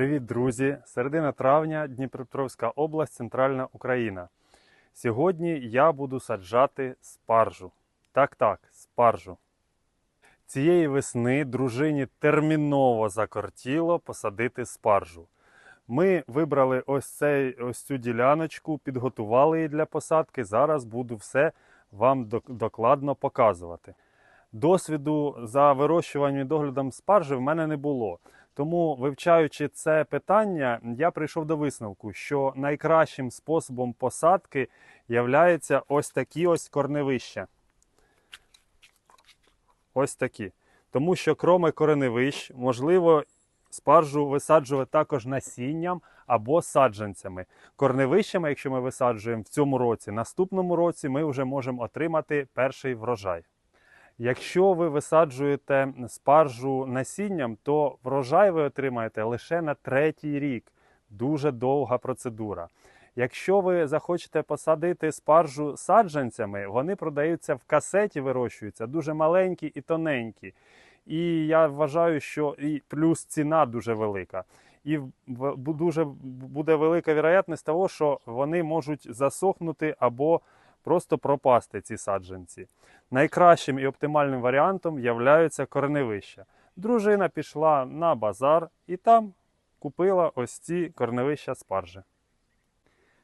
Привіт, друзі! Середина травня, Дніпропетровська область, Центральна Україна. Сьогодні я буду саджати спаржу. Так, так, спаржу. Цієї весни дружині терміново закортіло посадити спаржу. Ми вибрали ось, цей, ось цю діляночку, підготували її для посадки. Зараз буду все вам докладно показувати. Досвіду за вирощуванням і доглядом спаржі в мене не було. Тому, вивчаючи це питання, я прийшов до висновку, що найкращим способом посадки являються ось такі ось корневища. Ось такі. Тому що, кроме кореневищ, можливо спаржу висаджувати також насінням або саджанцями. Корневищами, якщо ми висаджуємо в цьому році, наступному році ми вже можемо отримати перший врожай. Якщо ви висаджуєте спаржу насінням, то врожай ви отримаєте лише на третій рік. Дуже довга процедура. Якщо ви захочете посадити спаржу саджанцями, вони продаються в касеті, вирощуються дуже маленькі і тоненькі. І я вважаю, що і плюс ціна дуже велика. І дуже буде велика вірогідність того, що вони можуть засохнути або просто пропасти ці саджанці. Найкращим і оптимальним варіантом являються корневища. Дружина пішла на базар і там купила ось ці корневища спаржі.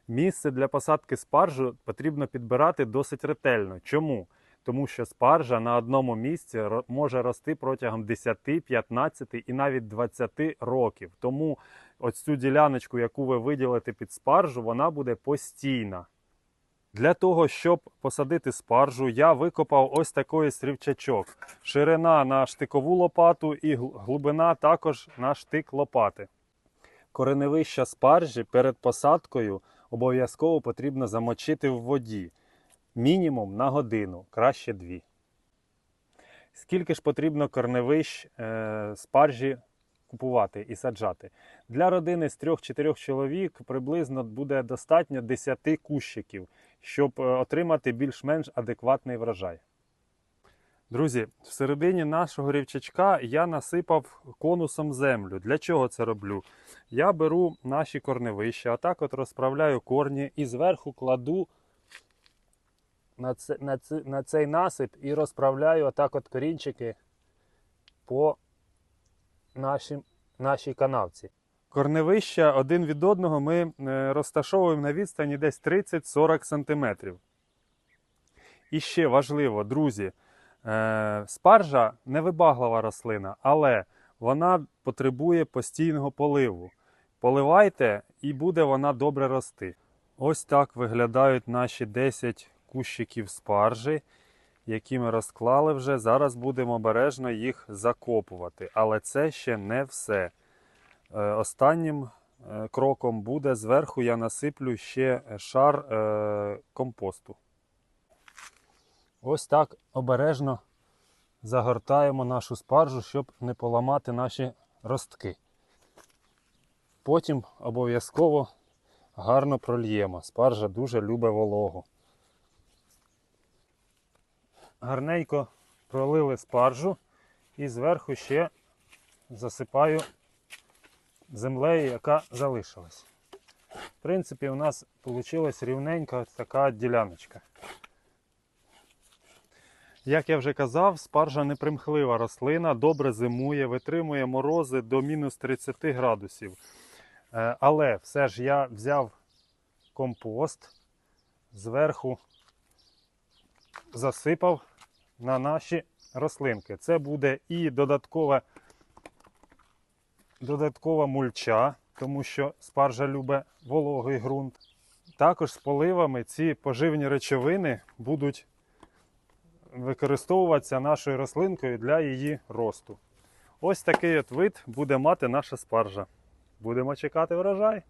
Місце для посадки спаржу потрібно підбирати досить ретельно. Чому? Тому що спаржа на одному місці може рости протягом 10, 15 і навіть 20 років. Тому ось цю діляночку, яку ви виділите під спаржу, вона буде постійна. Для того, щоб посадити спаржу, я викопав ось такий стрівчачок. Ширина на штикову лопату і гл- глибина також на штик лопати. Кореневища спаржі перед посадкою обов'язково потрібно замочити в воді. Мінімум на годину, краще дві. Скільки ж потрібно корневищ е, спаржі купувати і саджати? Для родини з 3-4 чоловік приблизно буде достатньо 10 кущиків, щоб е, отримати більш-менш адекватний врожай. Друзі, всередині нашого рівчачка я насипав конусом землю. Для чого це роблю? Я беру наші корневища, отак от розправляю корні і зверху кладу на, це, на, це, на цей насип і розправляю отак от корінчики по нашим, нашій канавці. Корневища один від одного ми е, розташовуємо на відстані десь 30-40 см. І ще важливо, друзі, е, спаржа невибаглива рослина, але вона потребує постійного поливу. Поливайте і буде вона добре рости. Ось так виглядають наші 10 кущиків спаржі, які ми розклали вже. Зараз будемо обережно їх закопувати. Але це ще не все. Е, Останнім е, кроком буде зверху я насиплю ще шар е, компосту. Ось так обережно загортаємо нашу спаржу, щоб не поламати наші ростки. Потім обов'язково гарно прольємо. Спаржа дуже любить вологу. Гарненько пролили спаржу і зверху ще засипаю землею, яка залишилась. В принципі, у нас вийшла рівненька така діляночка. Як я вже казав, спаржа непримхлива рослина, добре зимує, витримує морози до мінус 30 градусів. Е, Але все ж я взяв компост, зверху засипав на наші рослинки. Це буде і додаткова, додаткова мульча, тому що спаржа любить вологий ґрунт. Також з поливами ці поживні речовини будуть використовуватися нашою рослинкою для її росту. Ось такий от вид буде мати наша спаржа. Будемо чекати врожай.